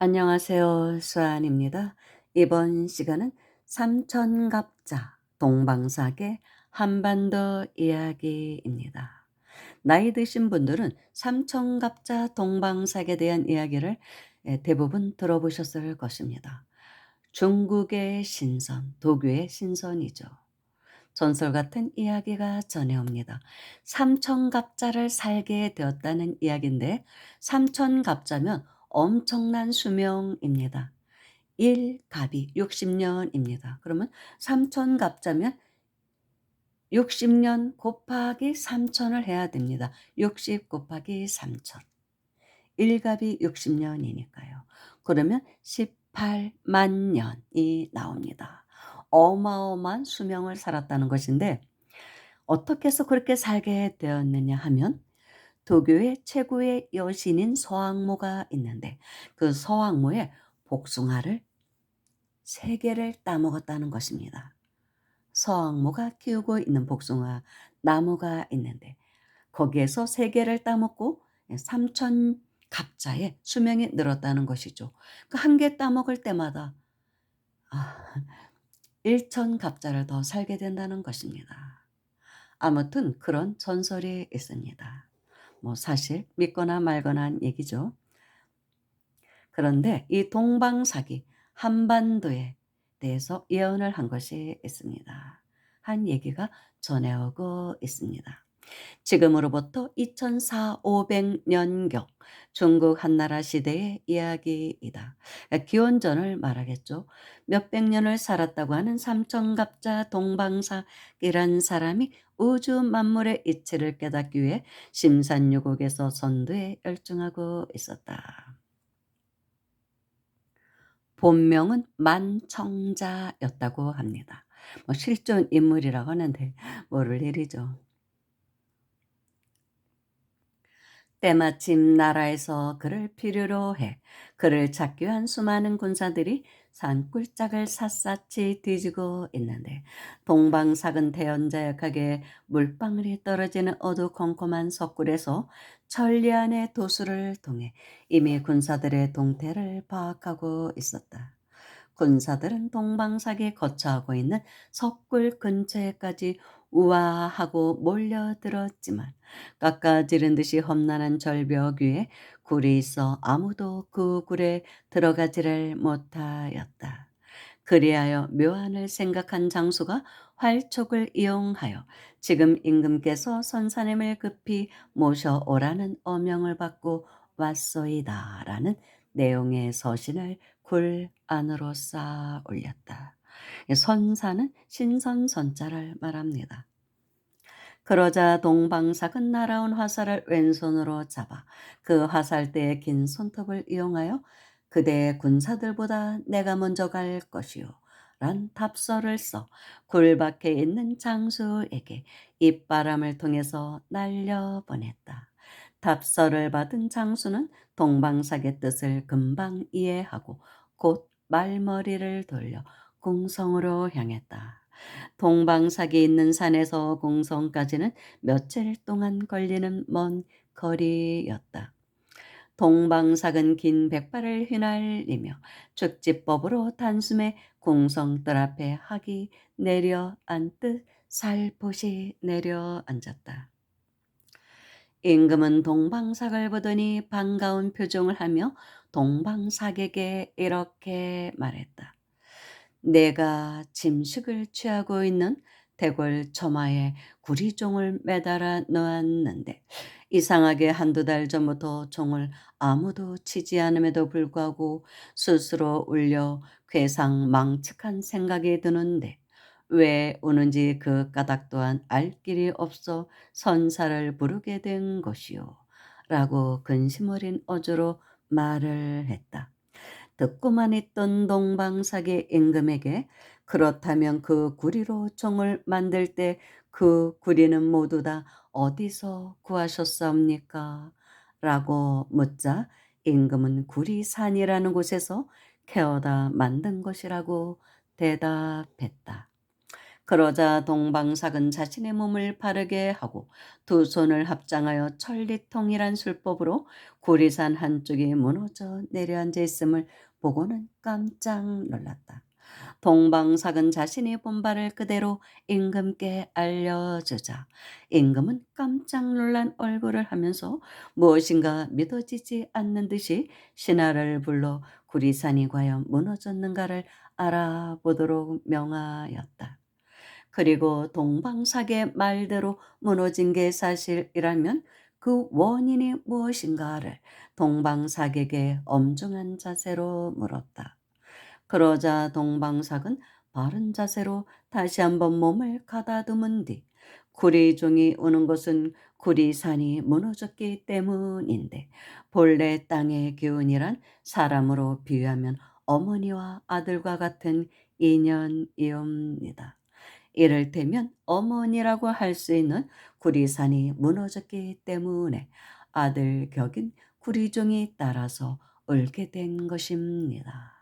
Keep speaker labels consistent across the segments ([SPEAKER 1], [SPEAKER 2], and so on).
[SPEAKER 1] 안녕하세요. 수아입니다. 이번 시간은 삼천갑자 동방사계 한반도 이야기입니다. 나이 드신 분들은 삼천갑자 동방사계에 대한 이야기를 예, 대부분 들어보셨을 것입니다. 중국의 신선, 도교의 신선이죠. 전설 같은 이야기가 전해옵니다. 삼천갑자를 살게 되었다는 이야기인데 삼천갑자면 엄청난 수명입니다. 1갑이 60년입니다. 그러면 삼천갑자면 60년 곱하기 3천을 해야 됩니다. 60 곱하기 3천. 1갑이 60년이니까요. 그러면 18만 년이 나옵니다. 어마어마한 수명을 살았다는 것인데 어떻게 해서 그렇게 살게 되었느냐 하면 도교의 최고의 여신인 서왕모가 있는데 그 서왕모의 복숭아를 세 개를 따먹었다는 것입니다. 서왕모가 키우고 있는 복숭아 나무가 있는데 거기에서 세 개를 따먹고 삼천 갑자의 수명이 늘었다는 것이죠. 그 한 개 따먹을 때마다 아, 1천 갑자를 더 살게 된다는 것입니다. 아무튼 그런 전설이 있습니다. 뭐 사실 믿거나 말거나 한 얘기죠. 그런데 이 동방사기 한반도에 대해서 예언을 한 것이 있습니다. 한 얘기가 전해오고 있습니다. 지금으로부터 2400년경 중국 한나라 시대의 이야기이다. 기원전을 말하겠죠. 몇백 년을 살았다고 하는 삼천갑자 동방사이란 사람이 우주 만물의 이치를 깨닫기 위해 심산유곡에서 선두에 열중하고 있었다. 본명은 만청자였다고 합니다. 뭐 실존 인물이라고 하는데 모를 일이죠. 때마침 나라에서 그를 필요로 해 그를 찾기 위한 수많은 군사들이 산골짜기를 샅샅이 뒤지고 있는데 동방삭은 대연자역하게 물방울이 떨어지는 어두컴컴한 석굴에서 천리안의 도수를 통해 이미 군사들의 동태를 파악하고 있었다. 군사들은 동방삭에 거처하고 있는 석굴 근처에까지 우아하고 몰려들었지만 깎아 지른 듯이 험난한 절벽 위에 굴이 있어 아무도 그 굴에 들어가지를 못하였다. 그리하여 묘안을 생각한 장수가 활촉을 이용하여 지금 임금께서 선사님을 급히 모셔오라는 어명을 받고 왔소이다라는 내용의 서신을 굴 안으로 쌓아 올렸다. 선사는 신선선자를 말합니다. 그러자 동방삭은 날아온 화살을 왼손으로 잡아 그 화살대의 긴 손톱을 이용하여 그대의 군사들보다 내가 먼저 갈 것이요. 란 답서를 써 굴밖에 있는 장수에게 입바람을 통해서 날려보냈다. 답서를 받은 장수는 동방삭의 뜻을 금방 이해하고 곧 말머리를 돌려 공성으로 향했다. 동방삭이 있는 산에서 공성까지는 며칠 동안 걸리는 먼 거리였다. 동방삭은 긴 백발을 휘날리며 축지법으로 단숨에 공성뜰 앞에 학이 내려앉듯 살포시 내려앉았다. 임금은 동방삭을 보더니 반가운 표정을 하며 동방삭에게 이렇게 말했다. 내가 짐식을 취하고 있는 대궐 처마에 구리종을 매달아 놓았는데 이상하게 한두 달 전부터 종을 아무도 치지 않음에도 불구하고 스스로 울려 괴상 망측한 생각이 드는데 왜 우는지 그 까닭 또한 알 길이 없어 선사를 부르게 된 것이요. 라고 근심 어린 어조로 말을 했다. 듣고만 있던 동방삭의 임금에게 그렇다면 그 구리로 종을 만들 때 그 구리는 모두 다 어디서 구하셨사옵니까? 라고 묻자 임금은 구리산이라는 곳에서 캐어다 만든 것이라고 대답했다. 그러자 동방삭은 자신의 몸을 바르게 하고 두 손을 합장하여 천리통이란 술법으로 구리산 한쪽이 무너져 내려앉아 있음을 보고는 깜짝 놀랐다. 동방삭은 자신이 본 바를 그대로 임금께 알려주자 임금은 깜짝 놀란 얼굴을 하면서 무엇인가 믿어지지 않는 듯이 신하를 불러 구리산이 과연 무너졌는가를 알아보도록 명하였다. 그리고 동방삭의 말대로 무너진 게 사실이라면 그 원인이 무엇인가를 동방삭에게 엄중한 자세로 물었다. 그러자 동방삭은 바른 자세로 다시 한번 몸을 가다듬은 뒤 구리종이 오는 것은 구리산이 무너졌기 때문인데 본래 땅의 기운이란 사람으로 비유하면 어머니와 아들과 같은 인연이옵니다. 이를테면 어머니라고 할 수 있는 구리산이 무너졌기 때문에 아들 격인 구리종이 따라서 울게 된 것입니다.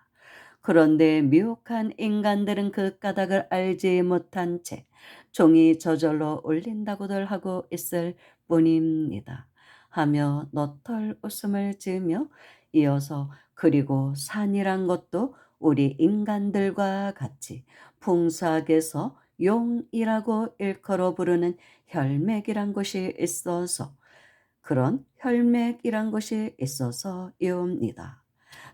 [SPEAKER 1] 그런데 미혹한 인간들은 그 까닭을 알지 못한 채 종이 저절로 울린다고들 하고 있을 뿐입니다. 하며 너털 웃음을 지으며 이어서 그리고 산이란 것도 우리 인간들과 같이 풍사학에서 용이라고 일컬어 부르는 혈맥이란 것이 있어서 그런 혈맥이란 것이 있어서이옵니다.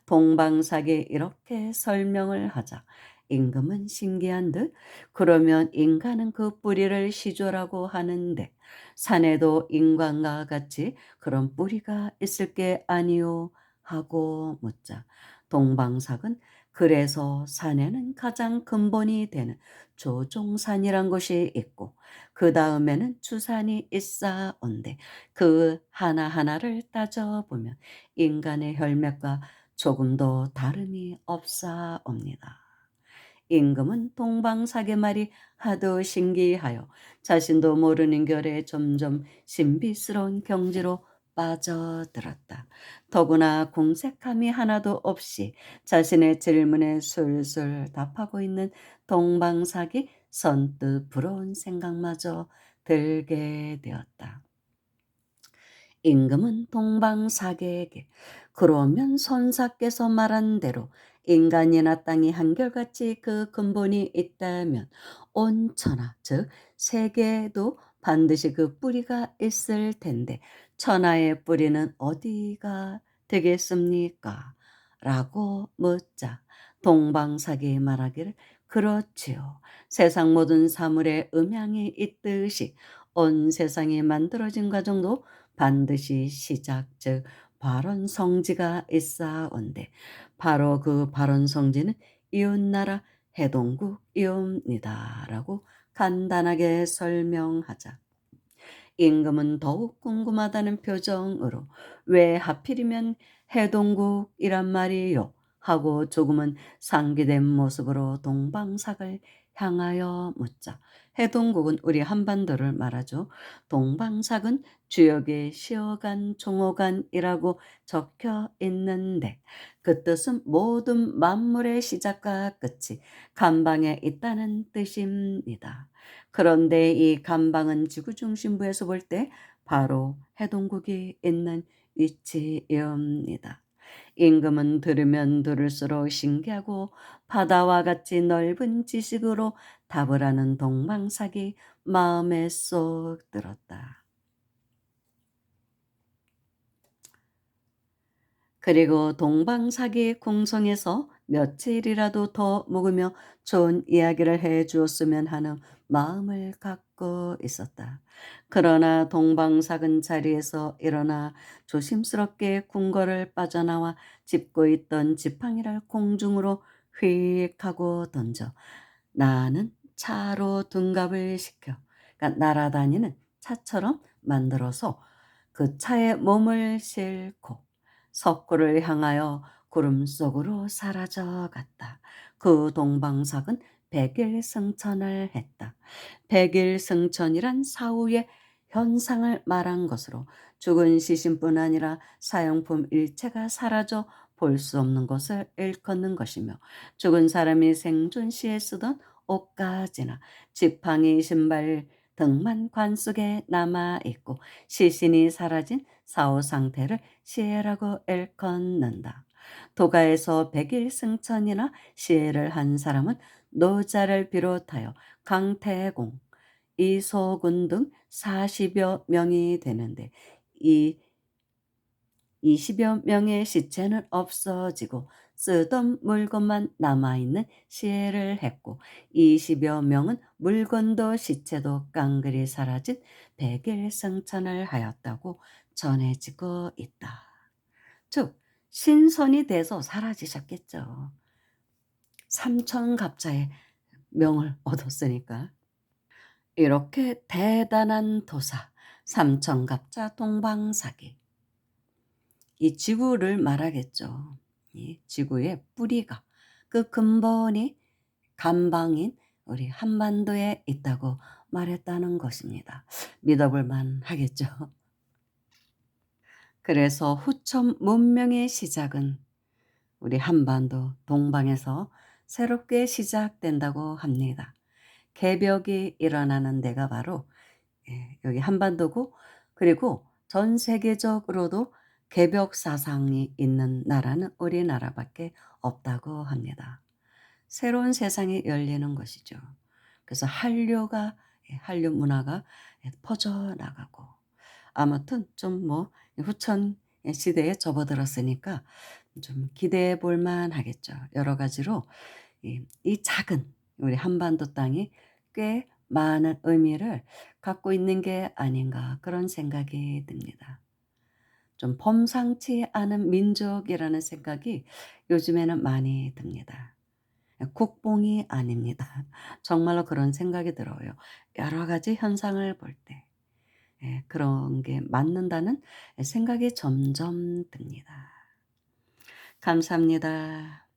[SPEAKER 1] 동방삭이 이렇게 설명을 하자 임금은 신기한 듯 그러면 인간은 그 뿌리를 시조라고 하는데 산에도 인간과 같이 그런 뿌리가 있을 게 아니오 하고 묻자 동방삭은 그래서 산에는 가장 근본이 되는 조종산이란 것이 있고 그 다음에는 주산이 있사온데 그 하나하나를 따져보면 인간의 혈맥과 조금도 다름이 없사옵니다. 임금은 동방사계 말이 하도 신기하여 자신도 모르는 결에 점점 신비스러운 경지로 빠져들었다. 더구나 공색함이 하나도 없이 자신의 질문에 술술 답하고 있는 동방삭이 선뜻 부러운 생각마저 들게 되었다. 임금은 동방사계에게 그러면 선사께서 말한 대로 인간이나 땅이 한결같이 그 근본이 있다면 온 천하 즉 세계에도 반드시 그 뿌리가 있을 텐데 천하의 뿌리는 어디가 되겠습니까? 라고 묻자 동방사기 말하기를 그렇지요. 세상 모든 사물에 음향이 있듯이 온 세상이 만들어진 과정도 반드시 시작 즉 발언 성지가 있사온데 바로 그 발언 성지는 이웃나라 해동국이옵니다. 라고 간단하게 설명하자. 임금은 더욱 궁금하다는 표정으로 왜 하필이면 해동국이란 말이요? 하고 조금은 상기된 모습으로 동방삭을 향하여 묻자. 해동국은 우리 한반도를 말하죠. 동방삭은 주역에 시어간 종어간이라고 적혀 있는데 그 뜻은 모든 만물의 시작과 끝이 간방에 있다는 뜻입니다. 그런데 이 간방은 지구 중심부에서 볼 때 바로 해동국이 있는 위치입니다. 임금은 들으면 들을수록 신기하고 바다와 같이 넓은 지식으로 답을 하는 동방삭이 마음에 쏙 들었다. 그리고 동방삭이 궁성에서 며칠이라도 더 묵으며 좋은 이야기를 해 주었으면 하는 마음을 갖고 있었다. 그러나 동방삭은 자리에서 일어나 조심스럽게 궁궐을 빠져나와 짚고 있던 지팡이를 공중으로 휙 하고 던져 나는 차로 둔갑을 시켜 그러니까 날아다니는 차처럼 만들어서 그 차에 몸을 싣고 석굴을 향하여 구름 속으로 사라져 갔다. 그 동방삭은 백일 승천을 했다. 백일 승천이란 사후의 현상을 말한 것으로 죽은 시신뿐 아니라 사용품 일체가 사라져 볼 수 없는 것을 일컫는 것이며 죽은 사람이 생존 시에 쓰던 옷가지나 지팡이 신발 등만 관 속에 남아 있고 시신이 사라진 사후 상태를 시해라고 일컫는다. 도가에서 백일 승천이나 시해를 한 사람은 노자를 비롯하여 강태공, 이소군 등 40여 명이 되는데 이 20여 명의 시체는 없어지고 쓰던 물건만 남아있는 시해를 했고 20여 명은 물건도 시체도 깡그리 사라진 백일승천을 하였다고 전해지고 있다. 즉 신선이 돼서 사라지셨겠죠. 삼천갑자의 명을 얻었으니까. 이렇게 대단한 도사 삼천갑자 동방사기 이 지구를 말하겠죠. 이 지구의 뿌리가 그 근본이 감방인 우리 한반도에 있다고 말했다는 것입니다. 믿어볼 만 하겠죠. 그래서 후천 문명의 시작은 우리 한반도 동방에서 새롭게 시작된다고 합니다. 개벽이 일어나는 데가 바로 예, 여기 한반도고 그리고 전 세계적으로도 개벽 사상이 있는 나라는 우리나라밖에 없다고 합니다. 새로운 세상이 열리는 것이죠. 그래서 한류가 예, 한류 문화가 예, 퍼져 나가고 아무튼 좀 뭐 후천 시대에 접어들었으니까 좀 기대해 볼 만하겠죠. 여러 가지로 이, 이 작은 우리 한반도 땅이 꽤 많은 의미를 갖고 있는 게 아닌가 그런 생각이 듭니다. 좀 범상치 않은 민족이라는 생각이 요즘에는 많이 듭니다. 국뽕이 아닙니다. 정말로 그런 생각이 들어요. 여러 가지 현상을 볼 때. 예, 그런 게 맞는다는 생각이 점점 듭니다. 감사합니다.